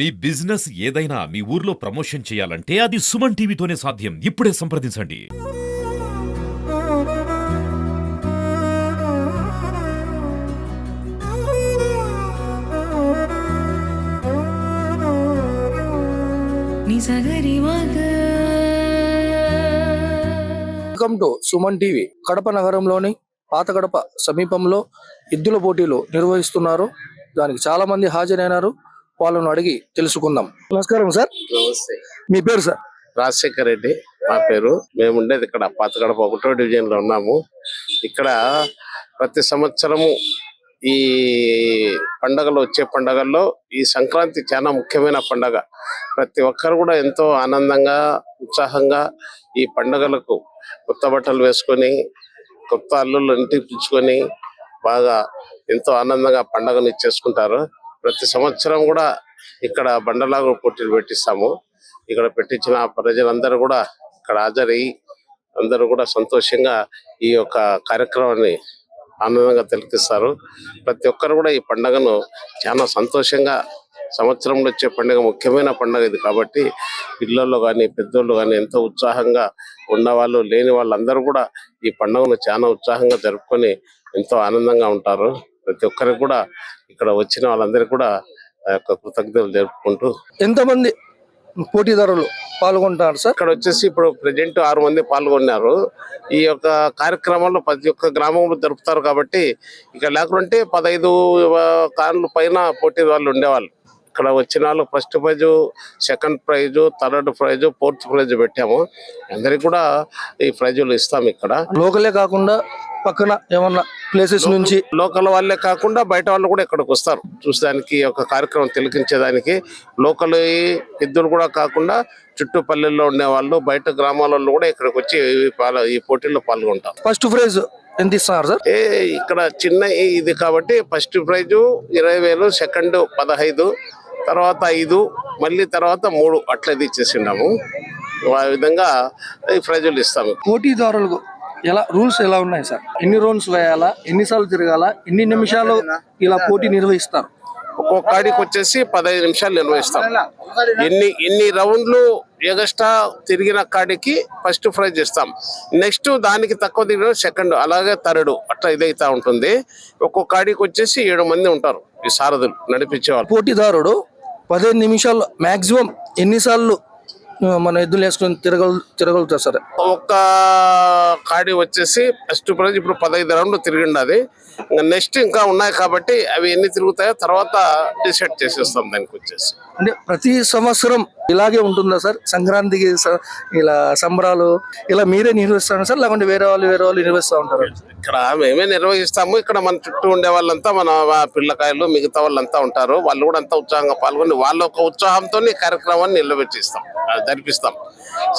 మీ business ఏదైనా మీ ఊర్లో promotion చేయాలంటే అది సుమన్ టీవీతోనే సాధ్యం. ఇప్పుడే సంప్రదించండి. Welcome to Suman TV. Kadapa నగరంలోని పాత కడప సమీపంలో ఎద్దుల పోటీలు నిర్వహిస్తున్నారు. దానికి చాలా మంది హాజరైనారు. వాళ్ళను అడిగి తెలుసుకుందాం. నమస్కారం సార్. నమస్తే. మీ పేరు సార్? రాజశేఖర్ రెడ్డి మా పేరు. మేము ఉండేది ఇక్కడ పాతగడప ఒకటో డివిజన్లో ఉన్నాము. ఇక్కడ ప్రతి సంవత్సరము ఈ పండగలు వచ్చే పండగల్లో ఈ సంక్రాంతి చాలా ముఖ్యమైన పండగ. ప్రతి ఒక్కరు కూడా ఎంతో ఆనందంగా ఉత్సాహంగా ఈ పండగలకు కొత్త బట్టలు వేసుకొని కొత్త అల్లుళ్ళు ఇంటికి పిలుచుకొని బాగా ఎంతో ఆనందంగా పండగను చేసుకుంటారు. ప్రతి సంవత్సరం కూడా ఇక్కడ బండలాగు పోటీలు పెట్టిస్తాము. ఇక్కడ పెట్టించిన ప్రజలందరూ కూడా ఇక్కడ హాజరయ్యి అందరూ కూడా సంతోషంగా ఈ యొక్క కార్యక్రమాన్ని ఆనందంగా తిలకిస్తారు. ప్రతి ఒక్కరు కూడా ఈ పండుగను చాలా సంతోషంగా సంవత్సరంలో వచ్చే పండుగ ముఖ్యమైన పండుగ ఇది కాబట్టి పిల్లలు కానీ పెద్దోళ్ళు కానీ ఎంతో ఉత్సాహంగా ఉన్నవాళ్ళు లేని వాళ్ళందరూ కూడా ఈ పండుగను చాలా ఉత్సాహంగా జరుపుకొని ఎంతో ఆనందంగా ఉంటారు. ప్రతి ఒక్కరికి కూడా ఇక్కడ వచ్చిన వాళ్ళందరికీ కూడా ఆ యొక్క కృతజ్ఞతలు జరుపుకుంటూ ఎంతమంది పోటీదారులు పాల్గొంటున్నారు సార్? ఇక్కడ వచ్చేసి ఇప్పుడు ప్రజెంట్ ఆరు మంది పాల్గొన్నారు. ఈ యొక్క కార్యక్రమంలో ప్రతి ఒక్క గ్రామంలో జరుపుతారు కాబట్టి ఇక లేకుంటే పదహైదు కార్ల పైన పోటీ వాళ్ళు ఉండేవాళ్ళు. ఇక్కడ వచ్చిన వాళ్ళు first prize second prize third prize fourth prize పెట్టాము. అందరికి కూడా ఈ ప్రైజులు ఇస్తాం ఇక్కడ. లోకలే కాకుండా పక్కన ఏమన్నా ప్లేసెస్ నుంచి లోకల్ వాళ్ళే కాకుండా బయట వాళ్ళు కూడా ఇక్కడికి వస్తారు. చూసేదానికి యొక్క కార్యక్రమం తిలకించేదానికి. లోకల్ ఎద్దులు కూడా కాకుండా చుట్టూ పల్లెల్లో ఉండే వాళ్ళు బయట గ్రామాలలో కూడా ఇక్కడికి వచ్చి ఈ పోటీల్లో పాల్గొంటారు. ఫస్ట్ ప్రైజ్ ఎంత ఇస్తున్నారు సార్? ఏ ఇక్కడ చిన్న ఇది కాబట్టి ఫస్ట్ ప్రైజ్ ఇరవై వేలు సెకండ్ పదహైదు తర్వాత ఐదు మళ్ళీ తర్వాత మూడు అట్లా ఇది ఇచ్చేసిండాము. ఆ విధంగా ఈ ప్రైజులు ఇస్తాము. పోటీదారులకు ఎలా రూల్స్ ఎలా ఉన్నాయి సార్? ఎన్ని రౌండ్స్ వేయాలా ఎన్నిసార్లు తిరగాల ఎన్ని నిమిషాలు ఇలా పోటీ నిర్వహిస్తారు? ఒక్కొక్క కాడికి వచ్చేసి పదహైదు నిమిషాలు నిర్వహిస్తాం. ఎన్ని ఎన్ని రౌండ్లు ఎగస్ట్రా తిరిగిన కాడికి ఫస్ట్ ప్రైజ్ ఇస్తాం. నెక్స్ట్ దానికి తక్కువ తిరిగిన సెకండ్ అలాగే థర్డ్ అట్లా ఇదైతా ఉంటుంది. ఒక్కొక్క కాడికి వచ్చేసి ఏడు మంది ఉంటారు. ఈ సారథులు నడిపించేవాళ్ళు. పోటీదారుడు పదిహేను నిమిషాల్లో మాక్సిమం ఎన్నిసార్లు మన ఎద్దులు వేసుకొని తిరగల తిరగలుగుతారు సార్. ఒక్క కాడి వచ్చేసి ఫస్ట్ ప్రైజ్ ఇప్పుడు పదహైదు రౌండ్లు తిరిగిండది ఇంకా నెక్స్ట్ ఇంకా ఉన్నాయి కాబట్టి అవి ఎన్ని తిరుగుతాయో తర్వాత డిసైడ్ చేసేస్తాం దానికి వచ్చేసి. అంటే ప్రతి సంవత్సరం ఇలాగే ఉంటుందా సార్? సంక్రాంతికి ఇలా సంబరాలు ఇలా మీరే నిర్వహిస్తారు సార్? లేకుంటే వేరే వాళ్ళు వేరే వాళ్ళు నిర్వహిస్తూ ఉంటారు? ఇక్కడ మేమే నిర్వహిస్తాము. ఇక్కడ మన చుట్టూ ఉండే వాళ్ళంతా మన పిల్లకాయలు మిగతా వాళ్ళంతా ఉంటారు. వాళ్ళు కూడా అంతా ఉత్సాహంగా పాల్గొని వాళ్ళ ఒక ఉత్సాహంతో ఈ కార్యక్రమాన్ని నిలబెట్టిస్తాం. అది జరిపిస్తాం.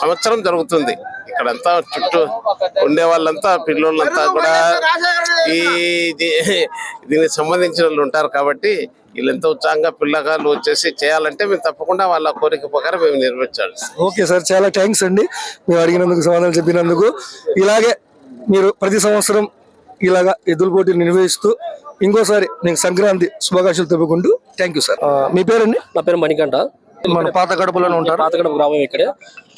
సంవత్సరం జరుగుతుంది. ఇక్కడంతా చుట్టూ ఉండే వాళ్ళంతా పిల్లోళ్ళంతా కూడా ఈ దీనికి సంబంధించిన వాళ్ళు ఉంటారు కాబట్టి వీళ్ళంతా ఉత్సాహంగా పిల్లకాయలు వచ్చేసి చేయాలంటే మేము తప్పకుండా వాళ్ళ కోరిక ప్రకారం మేము నిర్వహించాలి. ఓకే సార్ చాలా థ్యాంక్స్ అండి. మేము అడిగినందుకు సమాధానం చెప్పినందుకు. ఇలాగే మీరు ప్రతి సంవత్సరం ఇలాగా ఎద్దుల పోటీలు నిర్వహిస్తూ ఇంకోసారి మీకు సంక్రాంతి శుభాకాంక్షలు తెలుపుకుంటూ థ్యాంక్ యూ సార్. మీ పేరండి? నా పేరు మణికంఠ. మన పాత గడపలోనే ఉంటారు. పాతగడ గ్రామం ఇక్కడే.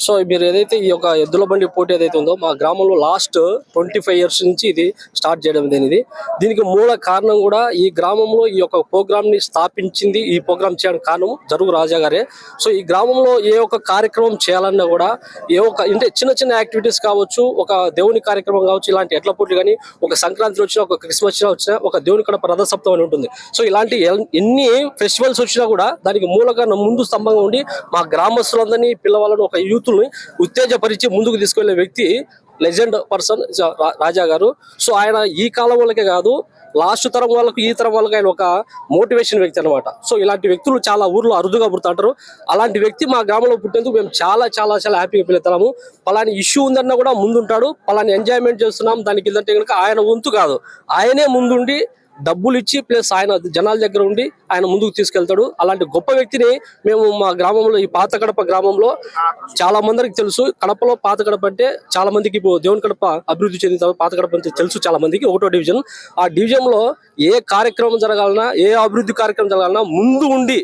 సో మీరు ఏదైతే ఈ యొక్క ఎద్దుల బండి పోటీ ఏదైతే ఉందో మా గ్రామంలో లాస్ట్ ట్వంటీ ఫైవ్ ఇయర్స్ నుంచి ఇది స్టార్ట్ చేయడం అనేది దీనికి మూల కారణం కూడా ఈ గ్రామంలో ఈ యొక్క ప్రోగ్రామ్ని స్థాపించింది ఈ ప్రోగ్రామ్ చేయడానికి కారణం జరుగు రాజా గారే. సో ఈ గ్రామంలో ఏ ఒక్క కార్యక్రమం చేయాలన్నా కూడా ఏ ఒక్క అంటే చిన్న చిన్న యాక్టివిటీస్ కావచ్చు ఒక దేవుని కార్యక్రమం కావచ్చు ఇలాంటి ఎట్ల పోటీ కానీ ఒక సంక్రాంతి వచ్చినా ఒక క్రిస్మస్ వచ్చినా ఒక దేవుని కడ రథసప్తం అని ఉంటుంది. సో ఇలాంటి ఎన్ని ఫెస్టివల్స్ వచ్చినా కూడా దానికి మూలగా ముందు స్తంభంగా ఉండి మా గ్రామస్తులందరినీ పిల్లవాళ్ళని ఒక యూత్ని ఉత్తేజపరిచి ముందుకు తీసుకెళ్ళే వ్యక్తి లెజెండ్ పర్సన్ రాజా గారు. సో ఆయన ఈ కాలం వాళ్ళకే కాదు లాస్ట్ తరం వాళ్ళకు ఈ తరం వాళ్ళకి ఆయన ఒక మోటివేషన్ వ్యక్తి అనమాట సో ఇలాంటి వ్యక్తులు చాలా ఊర్లో అరుదుగా పుడుతుంటారు. అలాంటి వ్యక్తి మా గ్రామంలో పుట్టేందుకు మేము చాలా చాలా చాలా హ్యాపీగా ఫీల్ పలాని ఇష్యూ ఉందన్నా కూడా ముందుంటాడు. పలాని ఎంజాయ్మెంట్ చేస్తున్నాం. దానికి ఏంటంటే కనుక ఆయన వంతు కాదు. ఆయనే ముందుండి డబ్బులు ఇచ్చి ప్లస్ ఆయన జనాల దగ్గర ఉండి ఆయన ముందుకు తీసుకెళ్తాడు. అలాంటి గొప్ప వ్యక్తిని మేము మా గ్రామంలో ఈ పాత కడప గ్రామంలో చాలా మందికి తెలుసు. కడపలో పాత కడప అంటే చాలా మందికి ఇప్పుడు దేవుని కడప అభివృద్ధి చెందిన పాత కడప అంటే తెలుసు చాలా మందికి. ఒకటో డివిజన్. ఆ డివిజన్లో ఏ కార్యక్రమం జరగాలన్నా ఏ అభివృద్ధి కార్యక్రమం జరగాలన్నా ముందు ఉండి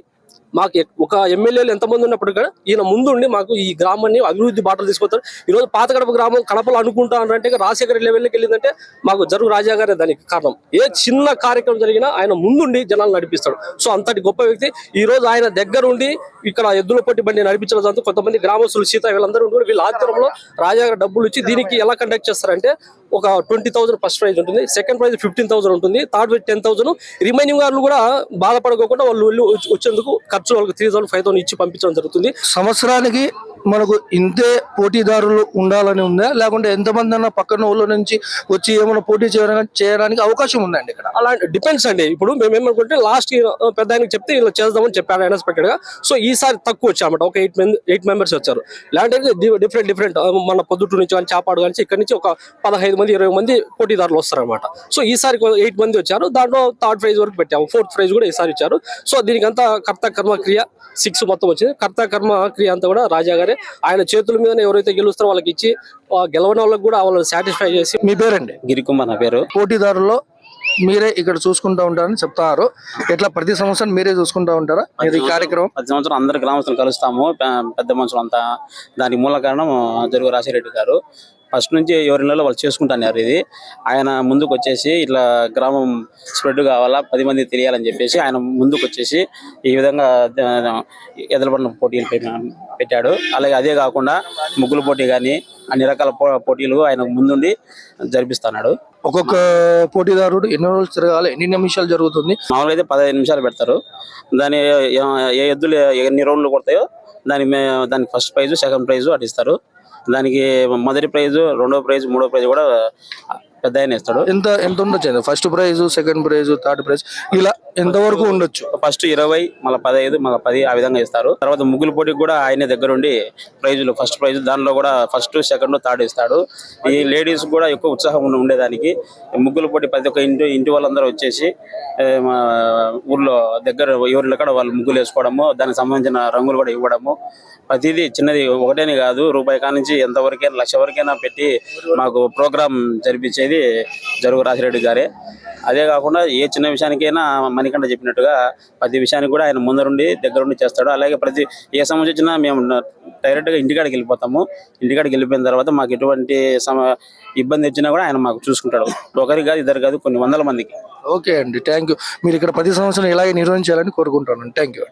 మాకు ఒక ఎమ్మెల్యేలు ఎంతమంది ఉన్నప్పుడు కూడా ఈయన ముందుండి మాకు ఈ గ్రామాన్ని అభివృద్ధి బాటలు తీసుకొస్తారు. ఈ రోజు పాత కడప గ్రామం కడపలో అనుకుంటానంటే ఇక రాజశేఖర లెవెల్కి వెళ్ళిందంటే మాకు జరుగు రాజా గారే దానికి కారణం. ఏ చిన్న కార్యక్రమం జరిగినా ఆయన ముందుండి జనాలు నడిపిస్తాడు. సో అంతటి గొప్ప వ్యక్తి. ఈ రోజు ఆయన దగ్గరుండి ఇక్కడ ఎద్దుల పట్టి బండి నడిపించడం కొంతమంది గ్రామస్తులు సీత వీళ్ళందరూ ఉండి కూడా వీళ్ళ ఆధ్వర్యంలో రాజా గారు డబ్బులు ఇచ్చి దీనికి ఎలా కండక్ట్ చేస్తారంటే ఒక ట్వంటీ థౌసండ్ ఫస్ట్ ప్రైజ్ ఉంటుంది. సెకండ్ ప్రైజ్ ఫిఫ్టీన్ థౌసండ్ ఉంటుంది. Third prize ten thousand remaining వాళ్ళు కూడా బాధపడకోకుండా వాళ్ళు వెళ్ళి వచ్చి- వచ్చేందుకు ఖర్చు వాళ్ళకి త్రీ థౌసండ్ ఫైవ్ థౌసండ్ ఇచ్చి పంపించడం జరుగుతుంది. సంవత్సరానికి మనకు ఇంతే పోటీదారులు ఉండాలని ఉందా? లేకుంటే ఎంతమంది అన్న పక్కన ఊళ్ళో నుంచి వచ్చి ఏమైనా పోటీ చేయడానికి చేయడానికి అవకాశం ఉందండి ఇక్కడ? అలా డిపెండ్స్ అండి. ఇప్పుడు మేము ఏమనుకుంటే లాస్ట్ పెద్ద ఆయనకి చెప్తే ఇలా చేద్దామని చెప్పారు అన్ఎక్స్పెక్టెడ్గా. సో ఈసారి తక్కువ వచ్చామట. ఒక ఎయిట్ ఎయిట్ మెంబర్స్ వచ్చారు. లేదంటే డిఫరెంట్ డిఫరెంట్ మన పొద్దుటూరు నుంచి కానీ చాపాడు కానీ ఇక్కడ నుంచి ఒక పదహైదు మంది ఇరవై మంది పోటీదారులు వస్తారన్నమాట. సో ఈసారి ఎయిట్ మంది వచ్చారు. దాంట్లో థర్డ్ ప్రైజ్ వరకు పెట్టాము. ఫోర్త్ ప్రైజ్ కూడా ఈసారి ఇచ్చారు. సో దీనికంతా కర్త కర్మ క్రియ సిక్స్ మొత్తం వచ్చింది. కర్త కర్మ క్రియ అంతా కూడా రాజా గారే ఆయన చేతుల మీద ఎవరైతే గెలుస్తారో వాళ్ళకి ఇచ్చి ఆ గెలవని వాళ్ళకి కూడా వాళ్ళని సాటిస్ఫై చేసి మీ పేరండి? గిరికుమార్ నా పేరు. పోటీదారుల్లో మీరే ఇక్కడ చూసుకుంటా ఉంటారని చెప్తారు. ఎట్లా ప్రతి సంవత్సరం మీరే చూసుకుంటా ఉంటారా? ఈ కార్యక్రమం. ప్రతి సంవత్సరం అందరు గ్రామస్తులు కలుస్తాము. పెద్ద మనుషులు అంతా దానికి మూల కారణం జరుగు రాసిరెడ్డి గారు. ఫస్ట్ నుంచి ఎవరి నెలలో వాళ్ళు చేసుకుంటున్నారు ఇది. ఆయన ముందుకు వచ్చేసి ఇట్లా గ్రామం స్ప్రెడ్ కావాలా పది మంది తెలియాలని చెప్పేసి ఆయన ముందుకు వచ్చేసి ఈ విధంగా ఎదలబడిన పోటీలు పెట్టాడు. అలాగే అదే కాకుండా ముగ్గుల పోటీ కానీ అన్ని రకాల పో- పోటీలు ఆయన ముందుండి జరిపిస్తున్నాడు. ఒక్కొక్క పోటీదారుడు ఎన్ని రోజులు తిరగాలి ఎన్ని నిమిషాలు జరుగుతుంది? మామూలుగా అయితే పదహైదు నిమిషాలు పెడతారు. దాని ఏ- ఎద్దులు ఎన్ని రౌండ్లు కొడతాయో దాని దానికి ఫస్ట్ ప్రైజ్ సెకండ్ ప్రైజ్ అటు ఇస్తారు. దానికి మొదటి ప్రైజ్ రెండో ప్రైజ్ మూడో ప్రైజ్ కూడా పెద్ద ఆయన ఇస్తాడు ఎంత ఎంత ఉండొచ్చు first prize second prize third prize ఇలా ఎంత వరకు ఉండొచ్చు? ఫస్ట్ ఇరవై మళ్ళీ పదహైదు మళ్ళీ పది ఆ విధంగా ఇస్తారు తర్వాత ముగ్గుల పోటీకి కూడా ఆయనే దగ్గరుండి ప్రైజులు ఫస్ట్ ప్రైజ్ దానిలో కూడా ఫస్ట్ సెకండ్ థర్డ్ ఇస్తాడు ఈ లేడీస్ కూడా ఎక్కువ ఉత్సాహం ఉండి- ఉండేదానికి. ముగ్గుల పోటీ ప్రతి ఒక్క ఇంటి ఇంటి వాళ్ళందరూ వచ్చేసి మా ఊర్లో దగ్గర ఎవరి కూడా వాళ్ళు ముగ్గులు వేసుకోవడము దానికి సంబంధించిన రంగులు కూడా ఇవ్వడము. ప్రతిదీ చిన్నది ఒకటేని కాదు రూపాయి కానించి ఎంతవరకైనా లక్ష వరకైనా పెట్టి మాకు ప్రోగ్రామ్ జరిపించేది. జరుగు రాసిరెడ్డి గారే. అదే కాకుండా ఏ చిన్న విషయానికైనా మణికంఠ చెప్పినట్టుగా ప్రతి విషయానికి కూడా ఆయన ముందరుండి దగ్గరుండి చేస్తాడు. అలాగే ప్రతి ఏ సమస్య వచ్చినా మేము డైరెక్ట్గా ఇంటికాడికి వెళ్ళిపోతాము. ఇంటికాడికి వెళ్ళిపోయిన తర్వాత మాకు ఎటువంటి సమ ఇబ్బంది వచ్చినా కూడా ఆయన మాకు చూసుకుంటాడు. ఒకరికి కాదు ఇద్దరు కాదు కొన్ని వందల మందికి. ఓకే అండి. థ్యాంక్ యూ మీరు ఇక్కడ ప్రతి సంవత్సరం ఇలాగే నిర్వహించాలని కోరుకుంటాను థ్యాంక్ యూ